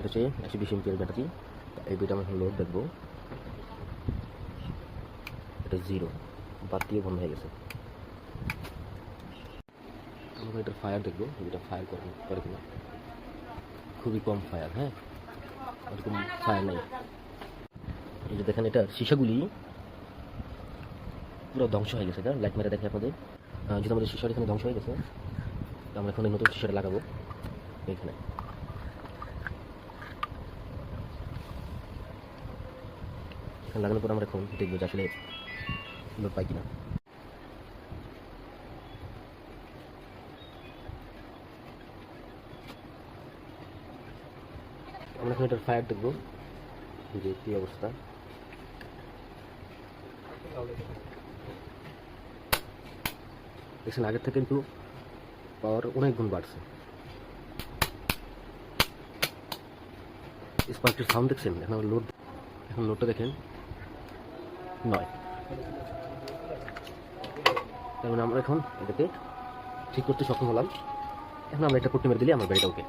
এটা হচ্ছে একশো বিশ এমপিএর ব্যাটারি। এই দুইটা আমরা লোড দেখব। এটা জিরো বাতিও বন্ধ হয়ে গেছে। আমরা এটার ফায়ার দেখব। যেটা ফায়ার করে কিনা। খুবই কম ফায়ার হ্যাঁ? এরকম ফায়ার নেই। এই যে দেখেন এটার শিশাগুলি পুরো ধ্বংস হয়ে গেছে। এটা লাইট মেরে দেখে আপনাদের। যেহেতু আমাদের শিশার এখানে ধ্বংস হয়ে গেছে আমরা এখন নতুন শিশাটা লাগাবো। এখানে লাগানোর পর আমরা এখন দেখব যে আসলে লোড পাই কিনা। আমরা এখন এটার ফায়ার দেখব যে কী অবস্থা। দেখছেন, আগের থেকে কিন্তু পাওয়ার অনেক গুণ বাড়ছে। স্পার্কটির সাউন্ড দেখছেন? এখন লোড এখন লোডটা দেখেন। নয়। তার মানে আমরা এখন এটাকে ঠিক করতে সক্ষম হলাম। এখন আমরা একটা কুটি মেরে দিলে আমার গাড়িটা ওকে।